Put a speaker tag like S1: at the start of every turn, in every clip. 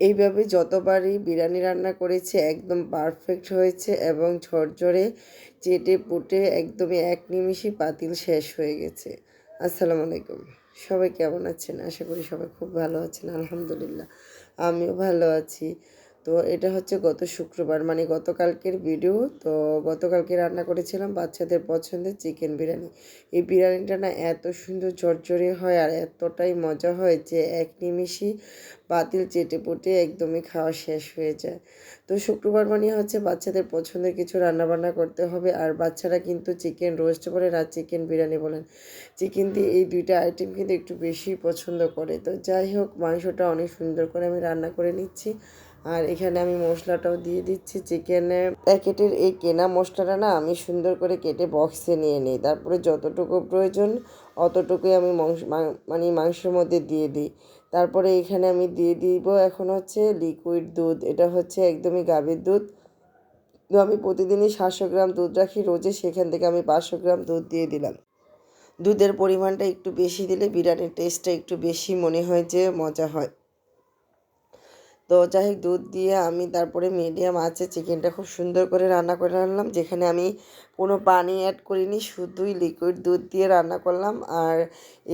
S1: এইভাবে যতবারই বিরিয়ানি রান্না করেছি, একদম পারফেক্ট হয়েছে এবং ঝরঝরে চেটে পুটে একদমই এক নিমিষে পাতিল শেষ হয়ে গেছে। আসসালামু আলাইকুম। সবাই কেমন আছেন? আশা করি সবাই খুব ভালো আছেন, আলহামদুলিল্লাহ। আমিও ভালো আছি। তো এটা হচ্ছে গত শুক্রবার মানে গতকালকের ভিডিও তো গতকালকে রান্না করেছিলাম বাচ্চাদের পছন্দের চিকেন বিরিয়ানি। এই বিরিয়ানিটা না এত সুন্দর ঝরঝরে হয় আর এতটাই মজা হয় যে এক নিমিষই বাতিল চেটে পুটে একদমই খাওয়া শেষ হয়ে যায়। তো শুক্রবার মানে হচ্ছে বাচ্চাদের পছন্দের কিছু রান্নাবান্না করতে হবে আর বাচ্চারা কিন্তু চিকেন রোস্ট বলেন আর চিকেন বিরিয়ানি বলেন চিকেন দিয়ে এই দুইটা আইটেম কিন্তু একটু বেশি পছন্দ করে। তো যাই হোক, মাংসটা অনেক সুন্দর করে আমি রান্না করে নিচ্ছি। আর এখানে আমি মশলাটাও দিয়ে দিচ্ছি চিকেনের প্যাকেটের এই কেনা মশলাটা না আমি সুন্দর করে কেটে বক্সে নিয়ে নিই। তারপরে যতটুকু প্রয়োজন অতটুকুই আমি মাংস মানে মাংসের মধ্যে দিয়ে দিই। তারপরে এখানে আমি দিয়ে দিব এখন হচ্ছে লিকুইড দুধ। এটা হচ্ছে একদমই গাভীর দুধ। তো আমি প্রতিদিনই সাতশো গ্রাম দুধ রাখি, রোজে সেখান থেকে আমি পাঁচশো গ্রাম দুধ দিয়ে দিলাম। দুধের পরিমাণটা একটু বেশি দিলে বিরিয়ানির টেস্টটা একটু বেশি মনে হয় যে মজা হয়। তো যাই হোক দুধ দিয়ে আমি তারপরে মিডিয়াম আছে চিকেনটা খুব সুন্দর করে রান্না করে আনলাম, যেখানে আমি কোনো পানি অ্যাড করিনি, শুধুই লিকুইড দুধ দিয়ে রান্না করলাম। আর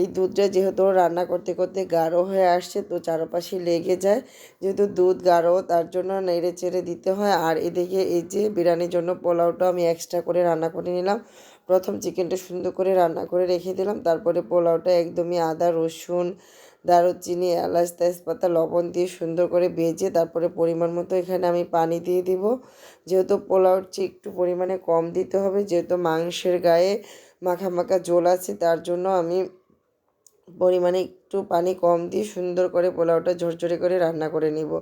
S1: এই দুধটা যেহেতু রান্না করতে করতে গাঢ় হয়ে আসছে, তো চারপাশে লেগে যায়। যেহেতু দুধ গাঢ়, তার জন্য নেড়ে চেড়ে দিতে হয়। আর এদিকে এই যে বিরিয়ানির জন্য পোলাওটা আমি এক্সট্রা করে রান্না করে নিলাম। প্রথম চিকেনটা সুন্দর করে রান্না করে রেখে দিলাম। তারপরে পোলাওটা একদমই আদা, রসুন, দারুচিনি, এলাচ, তেজপাতা, লবণ দিয়ে সুন্দর করে ভেজে তারপরে পরিমাণ মতো এখানে আমি পানি দিয়ে দিব। যেহেতু পোলাওর চেয়ে একটু পরিমাণে কম দিতে হবে যেহেতু মাংসের গায়ে মাখা মাখা জোল আছে তার জন্য আমি পরিমাণে একটু পানি কম দিয়ে সুন্দর করে পোলাওটা ঝরঝরে করে রান্না করে নিব।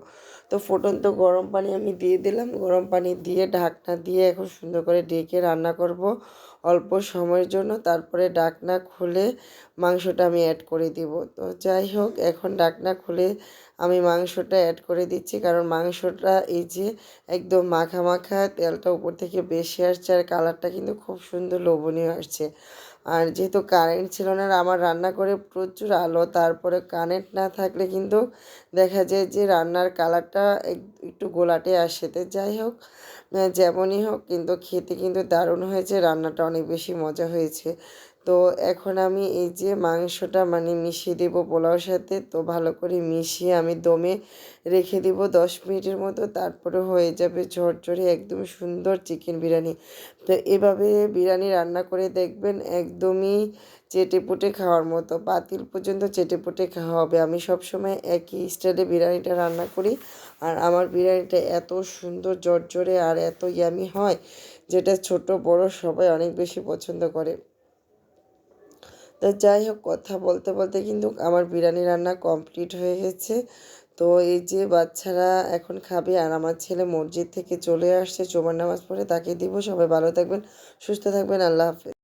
S1: তো ফুটন্ত গরম পানি আমি দিয়ে দিলাম। গরম পানি দিয়ে ঢাকনা দিয়ে এখন সুন্দর করে ডেকে রান্না করব অল্প সময়ের জন্য। তারপরে ডাকনা খুলে মাংসটা আমি অ্যাড করে দিব। তো যাই হোক, এখন ডাকনা খুলে আমি মাংসটা অ্যাড করে দিচ্ছি। কারণ মাংসটা এই যে একদম মাখা মাখা, তেলটা উপর থেকে বেশি আসছে আর কালারটা কিন্তু খুব সুন্দর লোভনীয় আসছে। আর যেহেতু কারেন্ট ছিল না আমার রান্না করে প্রচুর আলো, তারপরে কারেন্ট না থাকলে কিন্তু দেখা যায় যে রান্নার কালারটা একটু গোলাটে আসে। যাই হোক যেমনই হোক, কিন্তু খেতে কিন্তু দারুণ হয়েছে, রান্নাটা অনেক বেশি মজা হয়েছে। তো এখন আমি এই যে মাংসটা মানে মিশিয়ে দেবো পোলাওর সাথে, তো ভালো করে মিশিয়ে আমি দমে রেখে দিব দশ মিনিটের মতো, তারপরে হয়ে যাবে ঝরঝরে একদম সুন্দর চিকেন বিরিয়ানি। তো এভাবে বিরিয়ানি রান্না করে দেখবেন একদমই চেটে পুটে খাওয়ার মতো পাতিল পর্যন্ত চেটে পুটে খাওয়া হবে। আমি সবসময় একই স্টাইলে বিরিয়ানিটা রান্না করি, আর আমার বিরিয়ানিটা এত সুন্দর জর্জরে আর এত ইয়ামি হয়, যেটা ছোট বড় সবাই অনেক বেশি পছন্দ করে। তো যাই হোক, কথা বলতে বলতে কিন্তু আমার বিরিয়ানি রান্না কমপ্লিট হয়ে গেছে। তো এই যে বাচ্চারা এখন খাবে আর আমার ছেলে মসজিদ থেকে চলে আসছে চোমার নামাজ পড়ে তাকে দিব। সবাই ভালো থাকবেন, সুস্থ থাকবেন, আল্লাহ হাফেজ।